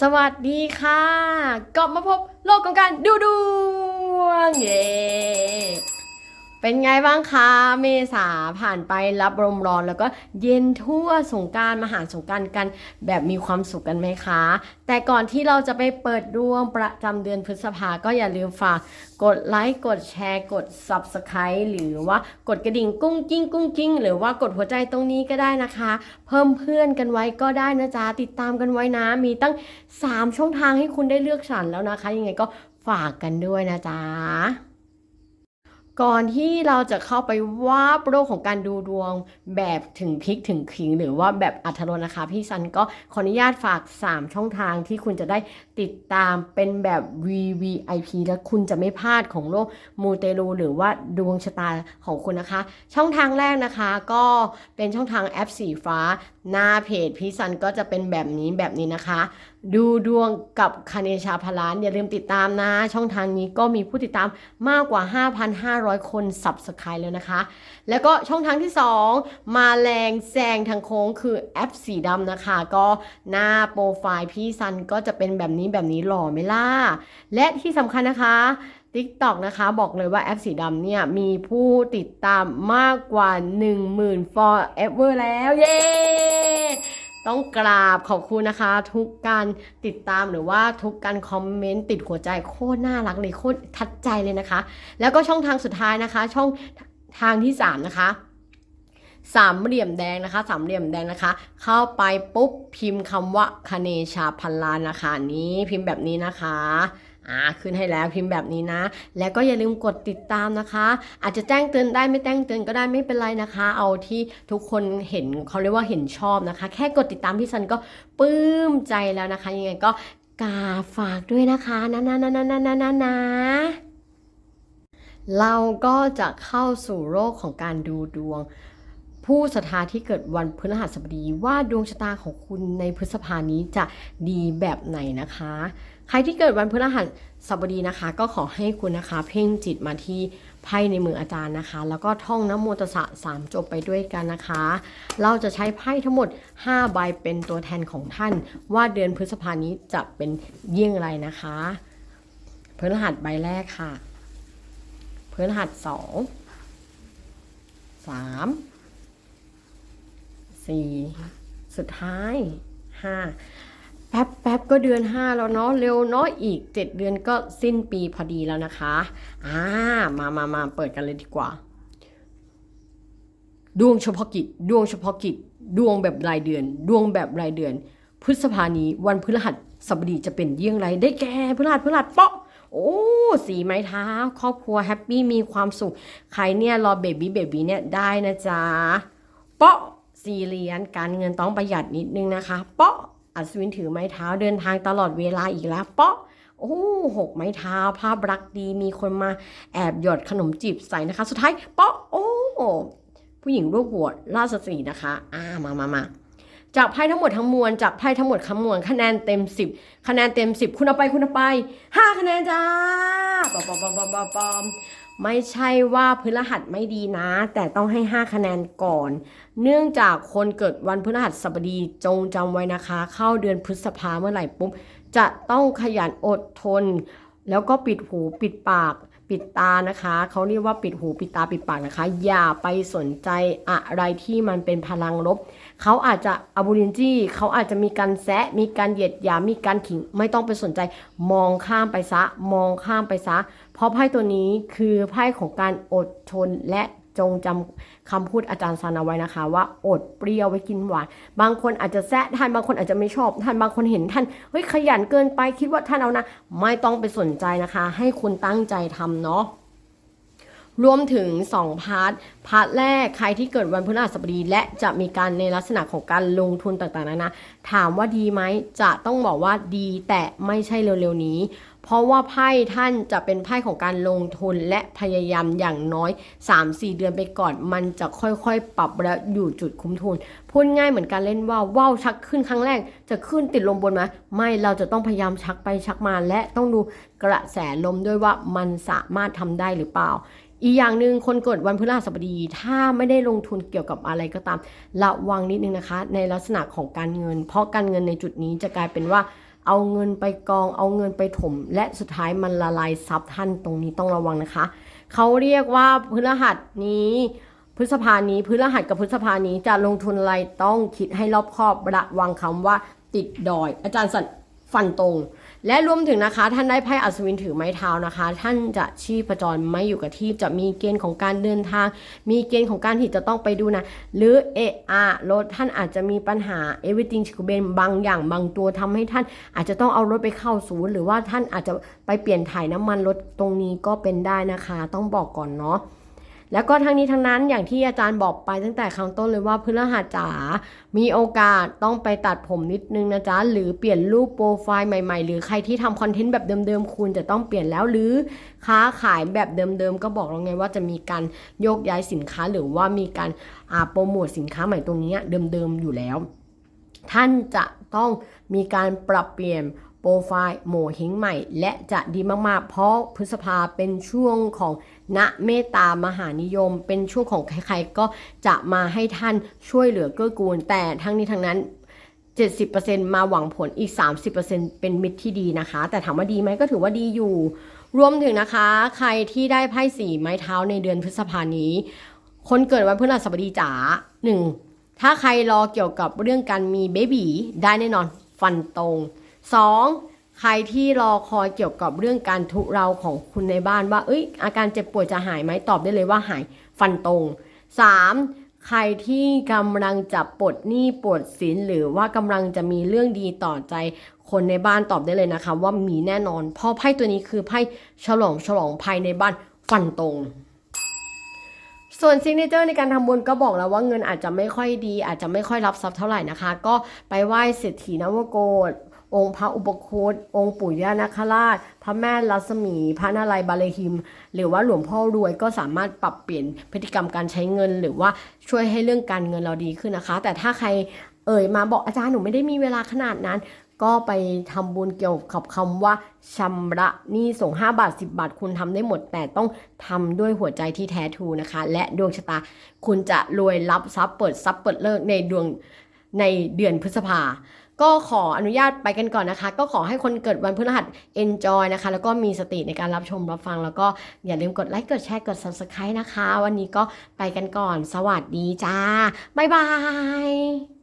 สวัสดีค่ะ กลับมาพบโลกของการดูดวงเย้ เป็นไงบ้างคะ เมษาผ่านไปรับลมร้อนแล้วก็เย็นทั่วสงการมาหารสงการกันแบบมีความสุขกันไหมคะ แต่ก่อนที่เราจะไปเปิดดวงประจำเดือนพฤษภาก็อย่าลืมฝากกดไลค์กดแชร์ กด Subscribe หรือว่ากดกระดิ่งกุ้งกิ้งกุ้งกิ้งหรือว่ากดหัวใจตรงนี้ก็ได้นะคะ เพิ่มเพื่อนกันไว้ก็ได้นะจ๊ะติดตามกันไว้นะ มีตั้ง 3 ช่องทางให้คุณได้เลือกสรรแล้วนะคะ ยังไงก็ฝากกันด้วยนะจ๊ะ ก่อนที่เราจะเข้าไปว่าโลกของการดูดวงแบบถึงพลิกถึงขิง หรือว่าแบบอัธรสนะคะ พี่ซันก็ขออนุญาตฝาก 3 ช่องทางที่คุณจะได้ติดตามเป็นแบบ VVIP และคุณจะไม่พลาดของโลกมูเตลูหรือว่าดวงชะตาของคุณนะคะ ช่องทางแรกนะคะก็เป็นช่องทางแอปสีฟ้าหน้าเพจพี่ซันก็จะเป็นแบบนี้แบบนี้นะคะ ดูดวงกับคเนชาพลานอย่าลืมติดตามนะ ช่องทางนี้ก็มีผู้ติดตามมากกว่า 5,500 คน Subscribe แล้วนะคะ แล้วก็ช่องทางที่ 2 มาแรงแซงทางโค้งคือแอปสีดำนะคะ ก็หน้าโปรไฟล์พี่ซันก็จะเป็นแบบนี้แบบนี้หล่อไหมล่ะ และที่สำคัญนะคะ TikTok นะคะบอกเลยว่าแอปสีดำเนี่ยมีผู้ติดตามมากกว่า 10,000 forever แล้ว เย้ ต้องกราบขอบคุณนะคะ ทุกการติดตามหรือว่าทุกการคอมเมนต์ติดหัวใจโคตรน่ารักเลยโคตรทัดใจเลยนะคะ แล้วก็ช่องทางสุดท้ายนะคะ ช่องทางที่3นะคะสามเหลี่ยมแดงนะคะ สามเหลี่ยมแดงนะคะ เข้าไปปุ๊บพิมพ์คำว่าคเนชาพันลานนะคะนี้พิมพ์แบบนี้นะคะ อ่าขึ้นให้แล้วพิมพ์แบบนี้นะ แล้วก็อย่าลืมกดติดตามนะคะ อาจจะแจ้งเตือนได้ไม่แจ้งเตือนก็ได้ไม่เป็นไรนะคะ เอาที่ทุกคนเห็นเขาเรียกว่าเห็นชอบนะคะ แค่กดติดตามพี่ซันก็ปลื้มใจแล้วนะคะ ยังไงก็กาฝากด้วยนะคะนะนะนะนะนะนะนะนะเราก็จะเข้าสู่โลกของการดูดวง ผู้ศรัทธาที่เกิดวันพฤหัสบดีว่าดวงชะตาของคุณในพฤษภานี้จะดีแบบไหนนะคะ ใครที่เกิดวันพฤหัสบดีนะคะ ก็ขอให้คุณนะคะ เพ่งจิตมาที่ไพ่ในมืออาจารย์นะคะ แล้วก็ท่องนะโมตัสสะสามจบไปด้วยกันนะคะ เราจะใช้ไพ่ทั้งหมด 5 ใบเป็นตัวแทนของท่าน ว่าเดือนพฤษภานี้จะเป็นเยี่ยงไรนะคะพฤหัสใบแรกค่ะพฤหัสสองสาม สี่สุดท้ายห้าแป๊บแป๊บก็เดือนห้าแล้วเนาะเร็วเนาะอีกเจ็ดเดือนก็สิ้นปีพอดีแล้วนะคะอ่ามามามาเปิดกันเลยดีกว่า ดวงเฉพาะกิจ ดวงเฉพาะกิจ ดวงแบบรายเดือน ดวงแบบรายเดือน พฤษภานี้วันพฤหัสบดีจะเป็นเยี่ยงไรได้แก่พฤหัสพฤหัสเปาะโอ้สีไม้เท้า ครอบครัวแฮปปี้มีความสุข ใครเนี่ยรอเบบี้เบบี้เนี่ยได้นะจ๊ะเปาะ สี่เหรียญการเงินต้องประหยัดนิดนึงนะคะ เปาะอัศวินถือไม้เท้าเดินทางตลอดเวลาอีกแล้ว เปาะโอ้หกไม้เท้าภาพรักดีมีคนมาแอบหยอดขนมจีบใส่นะคะ สุดท้ายเปาะโอ้ผู้หญิงรูปหัวราชสีนะคะอ่ามามามาจากไพ่ทั้งหมดทั้งมวลจากไพ่ทั้งหมดทั้งมวลคะแนนเต็ม 10 คะแนนเต็ม 10 คุณเอาไปคุณเอาไป 5 คะแนนจ้าปอมปอมปอมปอม ไม่ใช่ว่าพฤหัสไม่ดีนะ แต่ต้องให้ 5 คะแนนก่อน เนื่องจากคนเกิดวันพฤหัสบดีจงจำไว้นะคะ เข้าเดือนพฤษภาเมื่อไหร่ปุ๊บ จะต้องขยันอดทน แล้วก็ปิดหูปิดปากปิดตานะคะ เขาเรียกว่าปิดหูปิดตาปิดปากนะคะ อย่าไปสนใจอะไรที่มันเป็นพลังลบ เขาอาจจะอบูลินจี้เขาอาจจะมีการแซะ มีการเหยียดหยามมีการขิง ไม่ต้องไปสนใจ มองข้ามไปซะ มองข้ามไปซะ เพราะไพ่ตัวนี้คือไพ่ของการอดทนและจงจำคำพูดอาจารย์ซานาไว้นะคะ ว่าอดเปรี้ยวไว้กินหวาน บางคนอาจจะแซะท่านบางคนอาจจะไม่ชอบท่านบางคนเห็นท่านเฮ้ยขยันเกินไปคิดว่าท่านเอานะ ไม่ต้องไปสนใจนะคะ ให้คุณตั้งใจทำเนาะรวมถึง 2 พาร์ท พาร์ทแรกใครที่เกิดวันพฤหัสบดี และจะมีการในลักษณะของการลงทุนต่างๆนานาถามว่าดีไหมจะต้องบอกว่าดีแต่ไม่ใช่เร็วๆนี้ เพราะว่าไพ่ท่านจะเป็นไพ่ของการลงทุนและพยายามอย่างน้อย 3-4 เดือนไปก่อน มันจะค่อยๆ ปรับและอยู่จุดคุ้มทุน พูดง่ายเหมือนการเล่นว่าวว่าวชักขึ้นครั้งแรก จะขึ้นติดลมบนไหมไม่เราจะต้องพยายามชักไปชักมาและต้องดูกระแสลมด้วยว่ามันสามารถทำได้หรือเปล่าอีกอย่างหนึ่งคนเกิดวันพฤหัสบดี ถ้าไม่ได้ลงทุนเกี่ยวกับอะไรก็ตาม ระวังนิดนึงนะคะ ในลักษณะของการเงิน เพราะการเงินในจุดนี้จะกลายเป็นว่า เอาเงินไปกอง เอาเงินไปถม และสุดท้ายมันละลายซับท่านตรงนี้ต้องระวังนะคะ เขาเรียกว่าพฤหัสนี้พฤษภานี้พฤหัสกับพฤษภานี้จะลงทุนอะไรต้องคิดให้รอบคอบระวังคำว่าติดดอย อาจารย์สันฟันตรง และรวมถึงนะคะท่านได้ไพ่อัศวินถือไม้เท้านะคะ ท่านจะชีพจรไม่อยู่กับที่จะมีเกณฑ์ของการเดินทาง มีเกณฑ์ของการที่จะต้องไปดูนะหรือเออะรถท่านอาจจะมีปัญหา everything ชิคเบนบางอย่างบางตัวทำให้ท่านอาจจะต้องเอารถไปเข้าศูนย์ หรือว่าท่านอาจจะไปเปลี่ยนถ่ายน้ำมันรถตรงนี้ก็เป็นได้นะคะ ต้องบอกก่อนเนาะ แล้วก็ทั้งนี้ทั้งนั้นอย่างที่อาจารย์บอกไปตั้งแต่ครั้งต้นเลยว่าพฤหัสจ๋ามีโอกาสต้องไปตัดผมนิดนึงนะจ๊ะ หรือเปลี่ยนรูปโปรไฟล์ใหม่ๆ หรือใครที่ทำคอนเทนต์แบบเดิมๆคุณจะต้องเปลี่ยนแล้วหรือค้าขายแบบเดิมๆก็บอกแล้วไงว่าจะมีการโยกย้ายสินค้าหรือว่ามีการโปรโมทสินค้าใหม่ตรงนี้เดิมๆอยู่แล้ว ท่านจะต้องมีการปรับเปลี่ยน โปรไฟล์โหมเฮงใหม่ และจะดีมากๆ เพราะพฤษภาเป็นช่วงของณเมตตามหานิยม เป็นช่วงของใครๆก็จะมาให้ท่านช่วยเหลือเกื้อกูล แต่ทั้งนี้ทั้งนั้น 70%มาหวังผลอีก 30%เป็นมิตรที่ดีนะคะ แต่ถามว่าดีไหมก็ถือว่าดีอยู่ รวมถึงนะคะ ใครที่ได้ไพ่สีไม้เท้าในเดือนพฤษภานี้ คนเกิดวันพฤหัสบดีจ๋าหนึ่งถ้าใครรอเกี่ยวกับเรื่องการมีเบบีได้แน่นอนฟันตรง 2. ใครที่รอคอยเกี่ยวกับเรื่องการทุเราของคุณในบ้านว่า เอ้ย อาการเจ็บป่วยจะหายไหมตอบได้เลยว่าหายฟันตรง 3. ใครที่กำลังจะปลดหนี้ปลดสินหรือว่ากำลังจะมีเรื่องดีต่อใจคนในบ้านตอบได้เลยนะคะว่ามีแน่นอน เพราะไพ่ตัวนี้คือไพ่ฉลองฉลองภายในบ้านฟันตรงส่วนซิกเนเจอร์ในการทำบุญก็บอกแล้วว่าเงินอาจจะไม่ค่อยดี อาจจะไม่ค่อยรับทรัพย์เท่าไหร่นะคะ ก็ไปไหว้เศรษฐีนวโกฏ องค์พระอุปคุตองค์ปู่ย่านาคราช พระแม่ลัษมี พระนารายณ์บาลหิม หรือว่าหลวงพ่อรวยก็สามารถปรับเปลี่ยนพฤติกรรมการใช้เงิน หรือว่าช่วยให้เรื่องการเงินเราดีขึ้นนะคะ แต่ถ้าใครเอ่ยมาบอกอาจารย์หนูไม่ได้มีเวลาขนาดนั้น ก็ไปทำบุญเกี่ยวกับคำว่าชำระหนี้ส่ง 5 บาท 10 บาทคุณทำได้หมด แต่ต้องทำด้วยหัวใจที่แท้ทูนะคะ และดวงชะตาคุณจะรวยรับทรัพย์เปิดทรัพย์เปิดเลิกในดวงในเดือนพฤษภา ก็ขออนุญาตไปกันก่อนนะคะ ก็ขอให้คนเกิดวันพฤหัส enjoy นะคะ แล้วก็มีสติในการรับชมรับฟัง แล้วก็อย่าลืมกดไลค์กดแชร์กด subscribe นะคะ วันนี้ก็ไปกันก่อน สวัสดีจ้า บ๊ายบาย